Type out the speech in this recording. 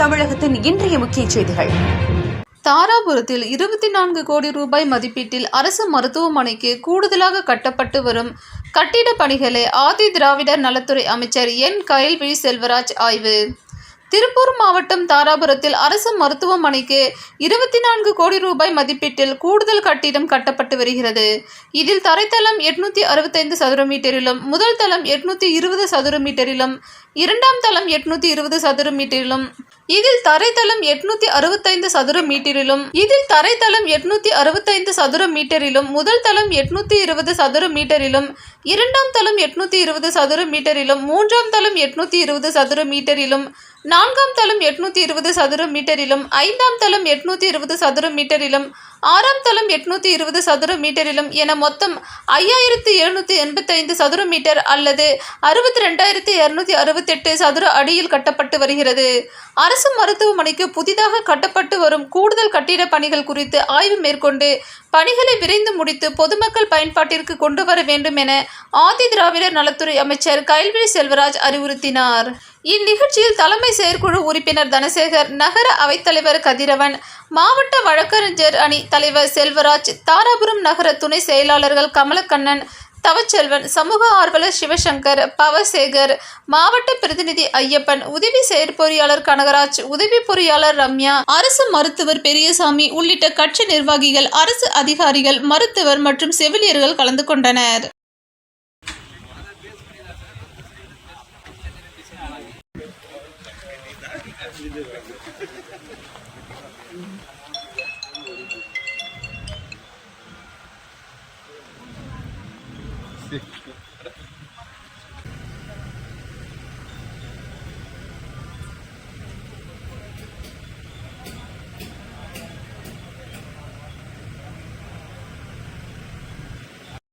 தமிழகத்தின் இன்றைய முக்கிய செய்திகள். தாராபுரத்தில் இருபத்தி நான்கு கோடி ரூபாய் மதிப்பீட்டில் அரசு மருத்துவமனைக்கு கூடுதலாக கட்டப்பட்டு வரும் கட்டிட பணிகளை ஆதி திராவிடர் நலத்துறை அமைச்சர் என் கயல்வி செல்வராஜ் ஆய்வு. திருப்பூர் மாவட்டம் தாராபுரத்தில் அரசு மருத்துவமனைக்கு இருபத்தி நான்கு கோடி ரூபாய் மதிப்பீட்டில் கூடுதல் கட்டிடம் கட்டப்பட்டு வருகிறது. இதில் தரைத்தளம் எட்நூத்தி அறுபத்தைந்து சதுர மீட்டரிலும் முதல் தளம் எட்நூத்தி இருபது சதுர மீட்டரிலும் இரண்டாம் தளம் எட்நூத்தி இருபது சதுர மீட்டரிலும் இதில் தரைத்தளம் எட்நூத்தி அறுபத்தைந்து சதுர மீட்டரிலும் இதில் தரைத்தளம் எட்நூத்தி அறுபத்தைந்து சதுர மீட்டரிலும் முதல் தளம் எட்நூத்தி இருபது சதுர மீட்டரிலும் இரண்டாம் தளம் எட்நூத்தி இருபது சதுர மீட்டரிலும் மூன்றாம் தளம் எட்நூத்தி இருபது சதுர மீட்டரிலும் நான்காம் தளம் எட்நூத்தி இருபது சதுர மீட்டரிலும் ஐந்தாம் தளம் எட்நூத்தி இருபது சதுர மீட்டரிலும் ஆறாம் தளம் எட்நூத்தி இருபது சதுர மீட்டரிலும் என மொத்தம் ஐயாயிரத்தி எழுநூத்தி எண்பத்தைந்து சதுர மீட்டர் அல்லது அறுபத்தி ரெண்டாயிரத்தி இரநூத்தி எட்டு சதுர அடியில் கட்டப்பட்டு வருகிறது. அரசு மருத்துவமனைக்கு புதிதாக கட்டப்பட்டு வரும் கூடுதல் கட்டிட பணிகள் குறித்து ஆய்வு மேற்கொண்டு பணிகளை விரைந்து முடித்து பொதுமக்கள் பயன்பாட்டிற்கு கொண்டு வர வேண்டும் என ஆதி திராவிடர் நலத்துறை அமைச்சர் கைல்விழி செல்வராஜ் அறிவுறுத்தினார். இந்நிகழ்ச்சியில் தலைமை செயற்குழு உறுப்பினர் தனசேகர் நகர அவைத்தலைவர் கதிரவன் மாவட்ட வழக்கறிஞர் அணி தலைவர் செல்வராஜ் தாராபுரம் நகர துணை செயலாளர்கள் கமலக்கண்ணன் தவச்செல்வன் சமூக ஆர்வலர் சிவசங்கர் பவசேகர் மாவட்ட பிரதிநிதி ஐயப்பன் உதவி செயற்பொறியாளர் கனகராஜ் உதவி பொறியாளர் ரம்யா அரசு மருத்துவர் பெரியசாமி உள்ளிட்ட கட்சி நிர்வாகிகள் அரசு அதிகாரிகள் மருத்துவர் மற்றும் செவிலியர்கள் கலந்து கொண்டனர். Hadi.